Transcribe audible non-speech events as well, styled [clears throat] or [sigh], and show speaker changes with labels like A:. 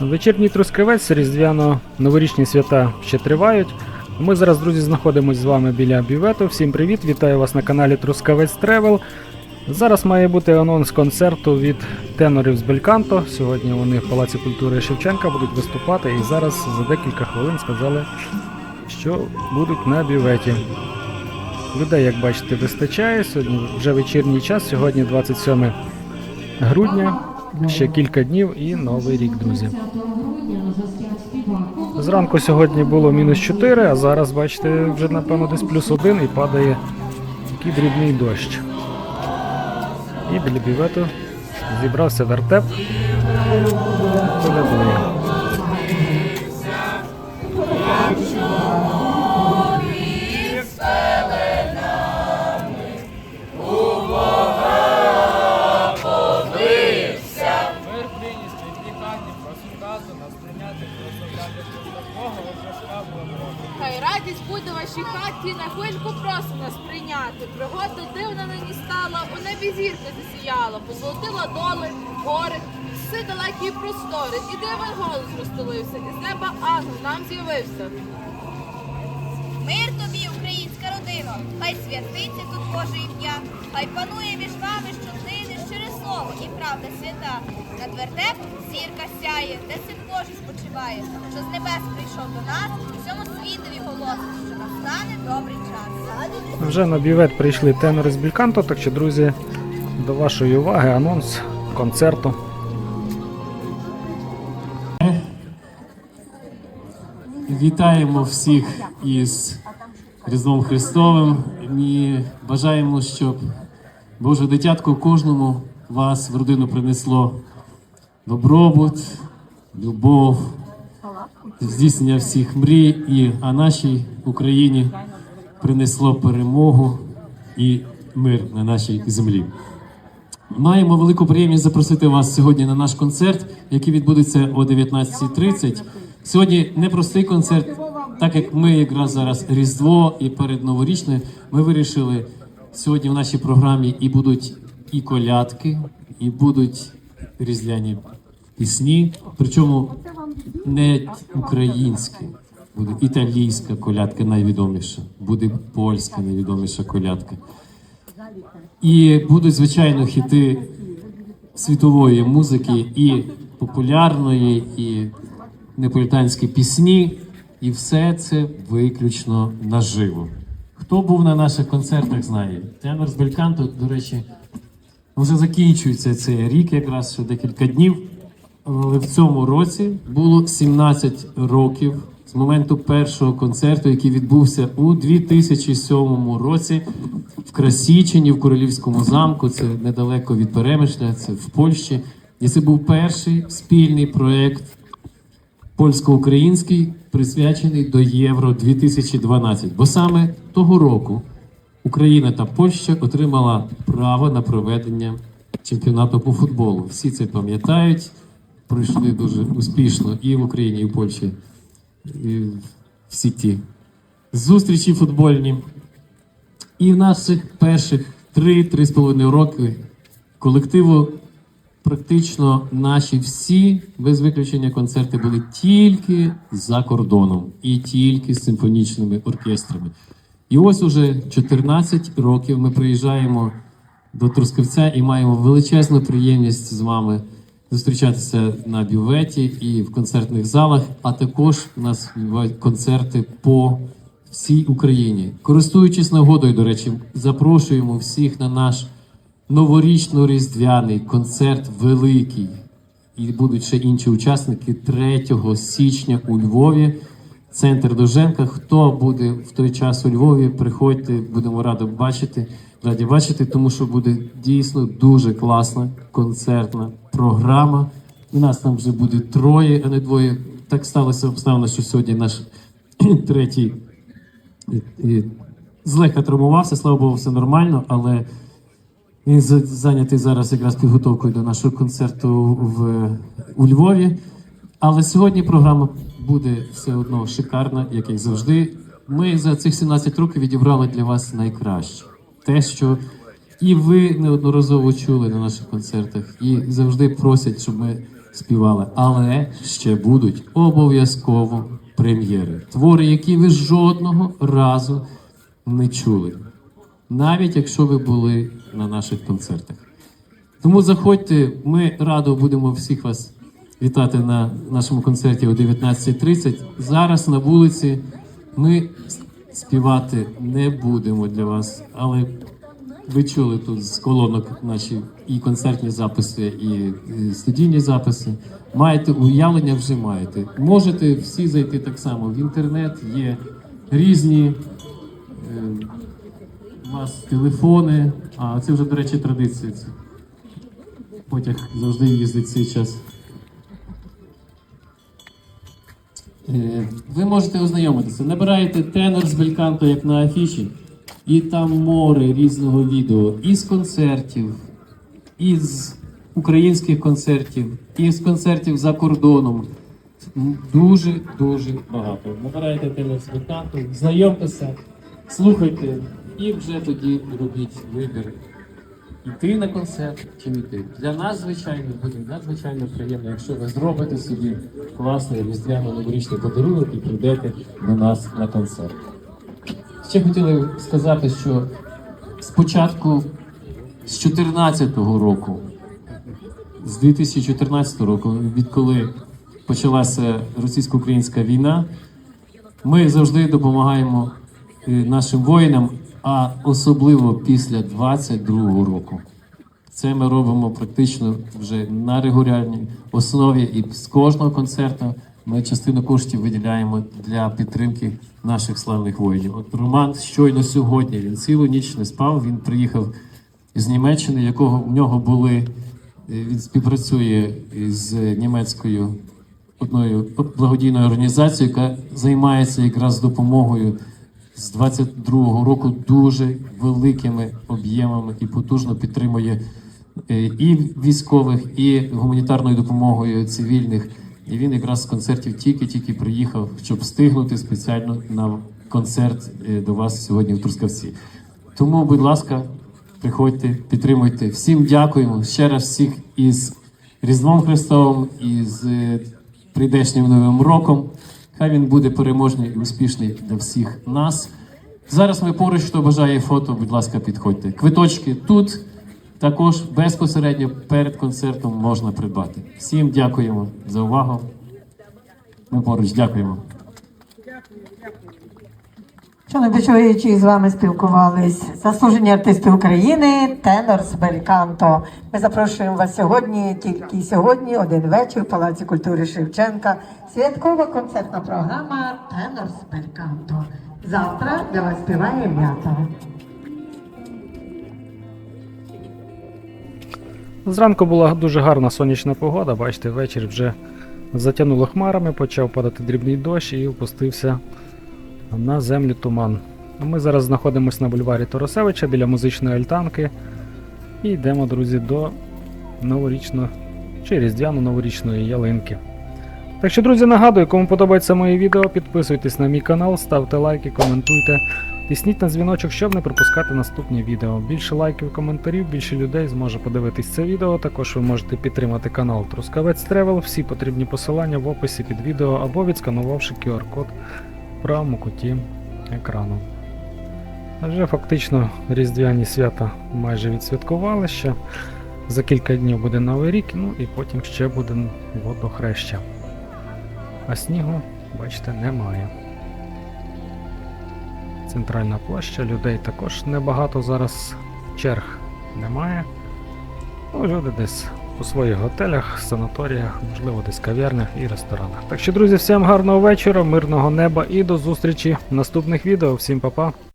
A: Вечірній Трускавець, різдвяно-новорічні свята ще тривають. Ми зараз, друзі, знаходимося з вами біля бювету. Всім привіт! Вітаю вас на каналі Трускавець Тревел. Зараз має бути анонс концерту від тенорів з Бельканто. Сьогодні вони в Палаці культури Шевченка будуть виступати і зараз за декілька хвилин сказали, що будуть на бюветі. Людей, як бачите, вистачає. Сьогодні вже вечірній час, сьогодні 27 грудня. Ще кілька днів і новий рік, друзі. Зранку сьогодні було мінус 4, а зараз, бачите, вже напевно десь плюс 1 і падає такий дрібний дощ. І біля бівету зібрався вертеп. Колядує.
B: Небі зірка засіяла, позолотила доли, гори, все далекі простори. І дивен голос розстелився, і з неба ангел нам з'явився.
C: Мир тобі, українська родина, хай святиться тут Боже ім'я, хай панує між вами щоднини щире слово і правда свята. Над вертепом зірка сяє, де син Божий спочиває, що з небес прийшов до нас, і всьому світові голосить, настане добрий час.
A: Вже на бювет прийшли тенори з Бельканто, так що, друзі, до вашої уваги анонс концерту.
D: Вітаємо всіх із Різдвом Христовим і бажаємо, щоб Боже дитятко кожному вас в родину принесло добробут, любов, здійснення всіх мрій, і а нашій Україні принесло перемогу і мир на нашій землі. Маємо велику приємність запросити вас сьогодні на наш концерт, який відбудеться о 19.30. Сьогодні непростий концерт, так як ми якраз зараз Різдво і перед новорічною, ми вирішили сьогодні в нашій програмі і будуть і колядки, і будуть різдвяні пісні. Причому не українські, буде італійська колядка найвідоміша, буде польська найвідоміша колядка. І будуть, звичайно, хіти світової музики, і популярної, і неполітанські пісні, і все це виключно наживо. Хто був на наших концертах, знає. Тенор з Бельканто, до речі, вже закінчується цей рік, якраз ще декілька днів. В цьому році було 17 років з моменту першого концерту, який відбувся у 2007 році в Красічині, в Королівському замку. Це недалеко від Перемишля, це в Польщі. І це був перший спільний проект польсько-український, присвячений до Євро 2012. Бо саме того року Україна та Польща отримала право на проведення чемпіонату по футболу. Всі це пам'ятають. Пройшли дуже успішно і в Україні, і в Польщі. І всі ті зустрічі футбольні. І в наших перших 3-3,5 роки колективу практично наші всі без виключення концерти були тільки за кордоном і тільки з симфонічними оркестрами. І ось уже 14 років ми приїжджаємо до Трускавця і маємо величезну приємність з вами зустрічатися на бюветі і в концертних залах, а також у нас концерти по всій Україні. Користуючись нагодою, до речі, запрошуємо всіх на наш новорічно-різдвяний концерт великий. І будуть ще інші учасники 3 січня у Львові. Центр Доженка. Хто буде в той час у Львові, приходьте, будемо раді бачити. Раді бачити, тому що буде дійсно дуже класна концертна програма. У нас там вже буде троє, а не двоє. Так сталося обставина, що сьогодні наш [clears throat] третій злегка травмувався, слава Богу, все нормально, але він зайнятий зараз якраз підготовкою до нашого концерту в, у Львові. Але сьогодні програма буде все одно шикарна, як і завжди. Ми за цих 17 років відібрали для вас найкраще. Те, що і ви неодноразово чули на наших концертах, і завжди просять, щоб ми співали, але ще будуть обов'язково прем'єри. Твори, які ви жодного разу не чули, навіть якщо ви були на наших концертах. Тому заходьте, ми радо будемо всіх вас вітати на нашому концерті о 19.30. Зараз на вулиці ми співати не будемо для вас, але ви чули тут з колонок наші і концертні записи, і, студійні записи. Маєте уявлення, вже маєте. Можете всі зайти так само в інтернет, є різні. Е, у вас телефони, а це вже, до речі, традиція. Потяг завжди їздить цей час. Ви можете ознайомитися. Набираєте тенор з бельканто, як на афіші, і там море різного відео із концертів, із українських концертів, і з концертів за кордоном. Дуже дуже багато. Набираєте тенор з бельканто, знайомтеся, слухайте, і вже тоді робіть вибір. Йти на концерт чи не йти. Для нас, звичайно, буде надзвичайно приємно, якщо ви зробите собі класний різдвяно-новорічний подарунок і прийдете до нас на концерт. Ще хотіли сказати, що спочатку з 2014 року, з 2014 року, відколи почалася російсько-українська війна, ми завжди допомагаємо е, нашим воїнам, а особливо після 22-го року. Це ми робимо практично вже на регулярній основі, і з кожного концерту ми частину коштів виділяємо для підтримки наших славних воїнів. От Роман щойно сьогодні він цілу ніч не спав. Він приїхав з Німеччини, якого в нього були. е, Він співпрацює з німецькою одною благодійною організацією, яка займається якраз допомогою з 22-го року дуже великими об'ємами і потужно підтримує е, і військових, і гуманітарною допомогою цивільних. І він якраз з концертів тільки-тільки приїхав, щоб встигнути спеціально на концерт е, до вас сьогодні в Трускавці. Тому, будь ласка, приходьте, підтримуйте. Всім дякуємо ще раз всіх із Різдвом Христовим і з е, прийдешнім Новим роком. Хай він буде переможний і успішний для всіх нас. Зараз ми поруч, хто бажає фото, будь ласка, підходьте. Квиточки тут також безпосередньо перед концертом можна придбати. Всім дякуємо за увагу. Ми поруч дякуємо.
E: Шановні чоловічі, з вами спілкувались заслужені артисти України, тенор Бельканто. Ми запрошуємо вас сьогодні, тільки сьогодні, один вечір в Палаці культури Шевченка. Святкова концертна програма Тенор з Бельканто. Завтра для вас співає м'ята.
A: Зранку була дуже гарна сонячна погода, бачите, вечір вже затягнуло хмарами, почав падати дрібний дощ і опустився на землю туман. Ми зараз знаходимося на бульварі Торосевича біля музичної альтанки і йдемо, друзі, до новорічної чи різдвяно-новорічної ялинки. Так що, друзі, нагадую, кому подобається моє відео, підписуйтесь на мій канал, ставте лайки, коментуйте. Тисніть на дзвіночок, щоб не пропускати наступні відео. Більше лайків, коментарів, більше людей зможе подивитись це відео. Також ви можете підтримати канал Трускавець Тревел. Всі потрібні посилання в описі під відео або відсканувавши QR-код правому куті екрану. Вже фактично різдвяні свята майже відсвяткували ще. За кілька днів буде Новий рік, ну і потім ще буде водохреща. А снігу, бачите, немає. Центральна площа, людей також небагато зараз черг немає. Ну, Люди десь у своїх готелях, санаторіях, можливо, десь кав'ярнях і ресторанах. Так що, друзі, всім гарного вечора, мирного неба і до зустрічі в наступних відео. Всім па-па!